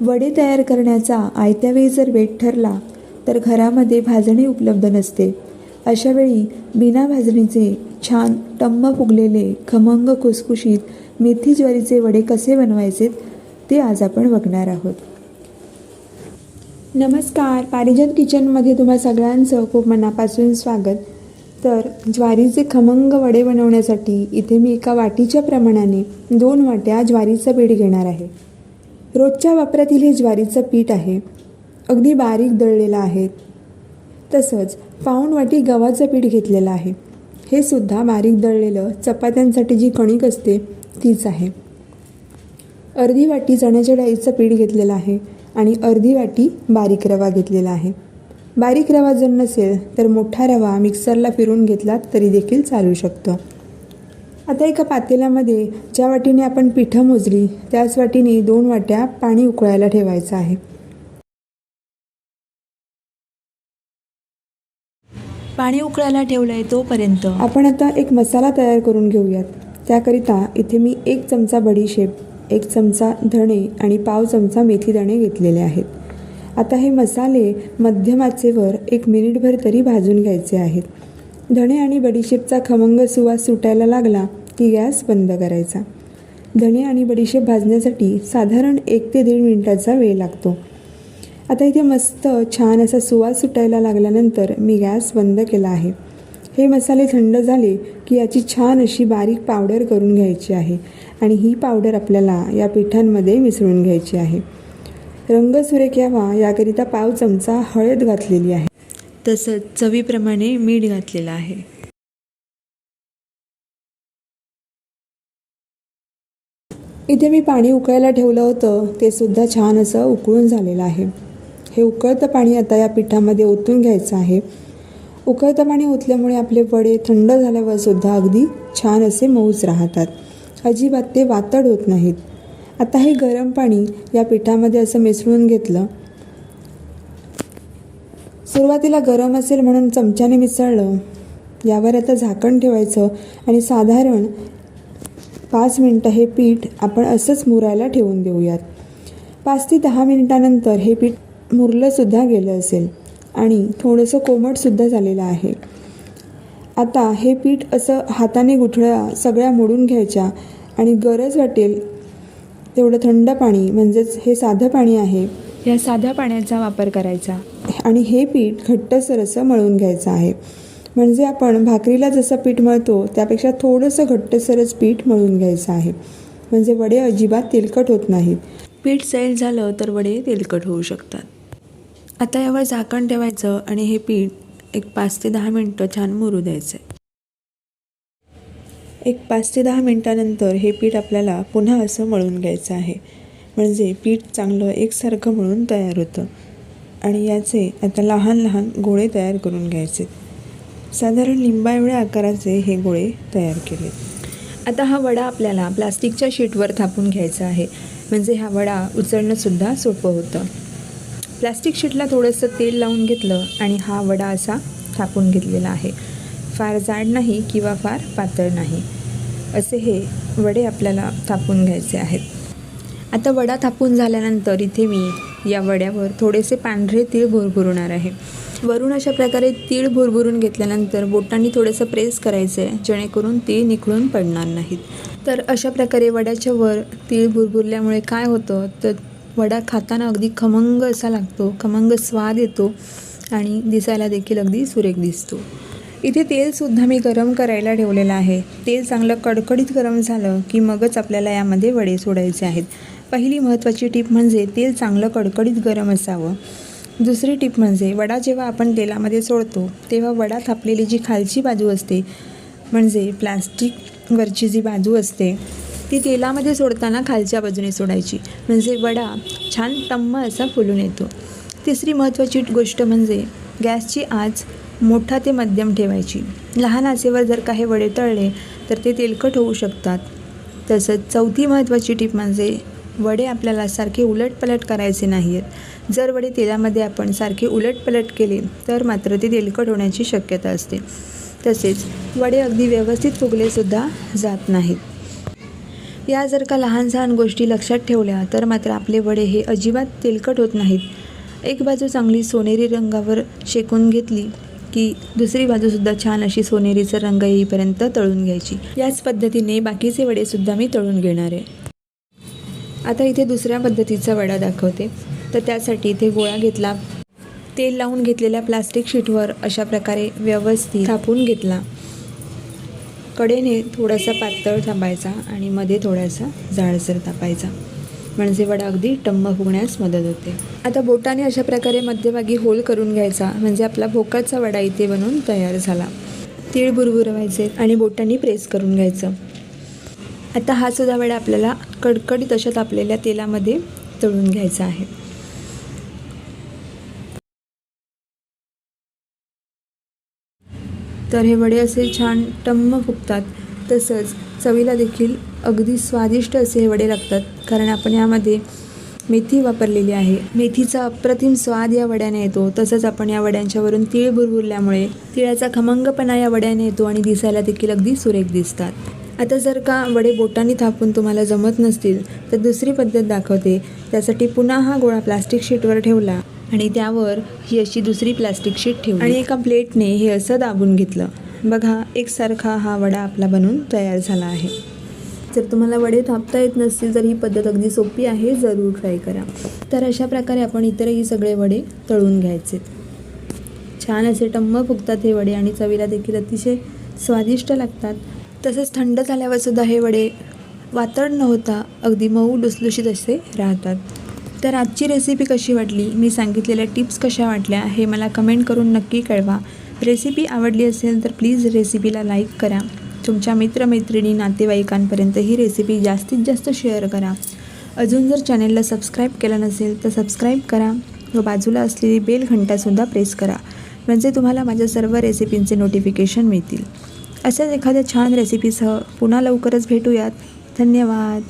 वडे तयार करण्याचा आयत्यावेळी जर वेट ठरला तर घरामध्ये भाजणी उपलब्ध नसते. अशावेळी बिना भाजणीचे छान टम्म फुगलेले खमंग खुसखुशीत मेथी ज्वारीचे वडे कसे बनवायचे ते आज आपण बघणार आहोत. नमस्कार. पारिजात किचनमध्ये तुम्हा सगळ्यांचं खूप मनापासून स्वागत. तर ज्वारीचे खमंग वडे बनवण्यासाठी इथे मी एका वाटीच्या प्रमाणाने दोन वाट्या ज्वारीचं पीठ घेणार आहे. रोजच्या वापरातील हे ज्वारीचं पीठ आहे. अगदी बारीक दळलेलं आहे. तसंच पाऊण वाटी गव्हाचं पीठ घेतलेलं आहे. हे सुद्धा बारीक दळलेलं चपात्यांसाठी जी कणिक असते तीच आहे. अर्धी वाटी चण्याच्या डाळीचं पीठ घेतलेलं आहे आणि अर्धी वाटी बारीक रवा घेतलेला आहे. बारीक रवा जर नसेल तर मोठा रवा मिक्सरला फिरून घेतला तरी देखील चालू शकतो. आता एका पातेल्यामध्ये ज्या वाटीने आपण पिठं मोजली त्याच वाटीने दोन वाट्या पाणी उकळायला ठेवायचं आहे. पाणी उकळायला ठेवलं आहे तोपर्यंत. आपण आता एक मसाला तयार करून घेऊयात. त्याकरिता इथे मी एक चमचा बडीशेप एक चमचा धणे आणि पाव चमचा मेथी दाणे घेतलेले आहेत. आता हे मसाले मध्यम आचेवर एक मिनिटभर तरी भाजून घ्यायचे आहेत. धणे आणि बडीशेपचा खमंग सुवास सुटायला लागला की गॅस बंद करायचा. धणे आणि बडीशेप भाजण्यासाठी साधारण एक ते दीड मिनिटाचा वेळ लागतो. आता इथे मस्त छान असा सुवास सुटायला लागल्यानंतर मी गॅस बंद केला आहे. हे मसाले थंड झाले की याची छान अशी बारीक पावडर करून घ्यायची आहे आणि ही पावडर आपल्याला या पिठांमध्ये मिसळून घ्यायची आहे. रंग सुरेख यावा याकरिता पाव चमचा हळद घातलेली आहे. तसंच चवीप्रमाणे मीठ घातलेलं आहे. इथे मी पाणी उकळायला ठेवलं होतं ते सुद्धा छान असं उकळून झालेलं आहे. हे उकळतं पाणी आता या पिठामध्ये ओतून घ्यायचं आहे. उकळतं पाणी ओतल्यामुळे आपले वडे थंड झाल्यावर सुद्धा अगदी छान असे मऊच राहतात. अजिबात ते वातड होत नाहीत. आता हे गरम पाणी या पिठामध्ये असं मिसळून घेतलं. सुरुवातीला गरम असेल म्हणून चमच्याने मिसळलं. यावर आता झाकण ठेवायचं आणि साधारण पाच मिनटं हे पीठ आपण असंच मुरायला ठेवून देऊयात. पाच ते दहा मिनिटानंतर हे पीठ मुरलंसुद्धा गेलं असेल आणि थोडंसं कोमटसुद्धा झालेलं आहे. आता हे पीठ असं हाताने गुठळ्या सगळ्या मोडून घ्यायच्या आणि गरज वाटेल तेवढं थंड पाणी म्हणजेच हे साधं पाणी आहे या साध्या पाण्याचा वापर करायचा. आणि हे पीठ घट्टसर असं मळून घ्यायचं आहे. म्हणजे आपण भाकरीला जसं पीठ मळतो त्यापेक्षा थोडंसं घट्टसरच पीठ मळून घ्यायचं आहे. म्हणजे वडे अजिबात तेलकट होत नाहीत. पीठ सैल झालं तर वडे तेलकट होऊ शकतात. आता यावर झाकण ठेवायचं आणि हे पीठ एक पाच ते दहा मिनटं छान मुरू द्यायचं एक पाच ते दहा मिनटानंतर हे पीठ आपल्याला पुन्हा असं मळून घ्यायचं आहे. म्हणजे पीठ चांगलं एकसारखं मळून तयार होतं. आणि याचे आता लहान लहान गोळे तयार करून घ्यायचे. साधारण लिंबा एवढ्या आकाराचे हे गोळे तयार केले. आता हा वडा आपल्याला प्लास्टिकच्या शीटवर थापून घ्यायचा आहे. म्हणजे हा वडा उचलणंसुद्धा सोपं होतं. प्लास्टिक शीटला थोडंसं तेल लावून घेतलं आणि हा वडा असा थापून घेतलेला आहे. फार जाड नाही किंवा फार पातळ नाही. असे हे वडे आपल्याला थापून घ्यायचे आहेत. आता वडा थापून झाल्यानंतर इथे मी या वड्यावर थोडेसे पांढरे तीळ भुरभुरणार आहे. वरून अशा प्रकारे तीळ भुरभुरून घेतल्यानंतर बोटांनी थोडंसं प्रेस करायचं आहे जेणेकरून तीळ निखळून पडणार नाहीत. तर अशा प्रकारे वड्याच्या वर तीळ भुरभुरल्यामुळे काय होतं? तर वडा खाताना अगदी खमंग असा लागतो खमंग स्वाद येतो आणि दिसायला देखील अगदी सुरेख दिसतो. इथे तेलसुद्धा मी गरम करायला ठेवलेलं आहे. तेल चांगलं कडकडीत गरम झालं की मगच आपल्याला यामध्ये वडे सोडायचे आहेत. पहिली महत्त्वाची टीप म्हणजे तेल चांगलं कडकडीत गरम असावं. दुसरी टीप म्हणजे वडा जेव्हा आपण तेलामध्ये सोडतो तेव्हा वडा थापलेली जी खालची बाजू असते म्हणजे प्लास्टिकवरची जी बाजू असते ती तेलामध्ये सोडताना खालच्या बाजूने सोडायची. म्हणजे वडा छान टम्म असा फुलून येतो. तिसरी महत्त्वाची गोष्ट म्हणजे गॅसची आच मोठा ते मध्यम ठेवायची. लहान आचेवर जर काही वडे तळले तर ते तेलकट होऊ शकतात. तसंच चौथी महत्त्वाची टीप म्हणजे वडे आपल्याला सारखे उलटपलट करायचे नाही आहेत जर वडे तेलामध्ये आपण सारखे उलटपलट केले तर मात्र ते तेलकट होण्याची शक्यता असते. तसेच वडे अगदी व्यवस्थित फुगलेसुद्धा जात नाहीत. या जर का लहान सहान गोष्टी लक्षात ठेवल्या तर मात्र आपले वडे हे अजिबात तेलकट होत नाहीत. एक बाजू चांगली सोनेरी रंगावर शेकून घेतली की दुसरी बाजूसुद्धा छान अशी सोनेरीचा रंग येईपर्यंत तळून घ्यायची. याच पद्धतीने बाकीचे वडेसुद्धा मी तळून घेणार आहे. आता इथे दुसऱ्या पद्धतीचा वडा दाखवते. तर त्यासाठी इथे गोळा घेतला. तेल लावून घेतलेल्या प्लास्टिक शीटवर अशा प्रकारे व्यवस्थित थापून घेतला. कडेने थोडासा पातळ थांबायचा आणि मध्ये थोडासा जाळसर थापायचा म्हणजे वडा अगदी टम्म फुगण्यास मदत होते. आता बोटाने अशा प्रकारे मध्यभागी होल करून घ्यायचा. म्हणजे आपला भोकाचा वडा इथे बनून तयार झाला. तीळ बुरबुरवायचे आणि बोटांनी प्रेस करून घ्यायचं. आता हा सुद्धा वडा आपल्याला कडकडीत अशा तापलेल्या तेलामध्ये तळून घ्यायचा आहे. तर हे वडे असे छान टम्म फुगतात तसंच चवीला देखील अगदी स्वादिष्ट असे हे वडे लागतात कारण आपण यामध्ये मेथी वापरलेली आहे. मेथीचा अप्रतिम स्वाद या वड्याने येतो तसंच आपण या वड्यांच्या वरून तीळ बुरबुरल्यामुळे तिळाचा खमंगपणा या वड्याने येतो आणि दिसायला देखील अगदी सुरेख दिसतात. आता जर का वडे बोटांनी थापून तुम्हाला जमत नसतील तर दुसरी पद्धत दाखवते. त्यासाठी पुन्हा हा गोळा प्लास्टिक शीटवर ठेवला आणि त्यावर ही अशी दुसरी प्लास्टिक शीट ठेवली. आणि एका प्लेटने हे असं दाबून घेतलं. बघा एकसारखा हा वडा आपला बनून तयार झाला आहे. जर तुम्हाला वडे थापता येत नसतील तर ही पद्धत अगदी सोपी आहे. जरूर ट्राय करा. तर अशा प्रकारे आपण इतरही सगळे वडे तळून घ्यायचे. छान असे टम्म फुगतात हे वडे आणि चवीला देखील अतिशय स्वादिष्ट लागतात. तसेच थंड झाल्यावरसुद्धा हे वडे वातड न होता अगदी मऊ लुसलुशीत असे राहतात. तर आजची रेसिपी कशी वाटली? मी सांगितलेल्या टिप्स कशा वाटल्या हे मला कमेंट करून नक्की कळवा. रेसिपी आवडली असेल तर प्लीज रेसिपीला लाईक करा. तुमच्या मित्रमैत्रिणी नातेवाईकांपर्यंत ही रेसिपी जास्तीत जास्त शेअर करा. अजून जर चॅनेलला सबस्क्राईब केलं नसेल तर सबस्क्राईब करा व बाजूला असलेली बेल घंटासुद्धा प्रेस करा. म्हणजे तुम्हाला माझ्या सर्व रेसिपींचे नोटिफिकेशन मिळतील. अशाच एखाद्या छान रेसिपीसह पुन्हा लवकरच भेटूयात. धन्यवाद.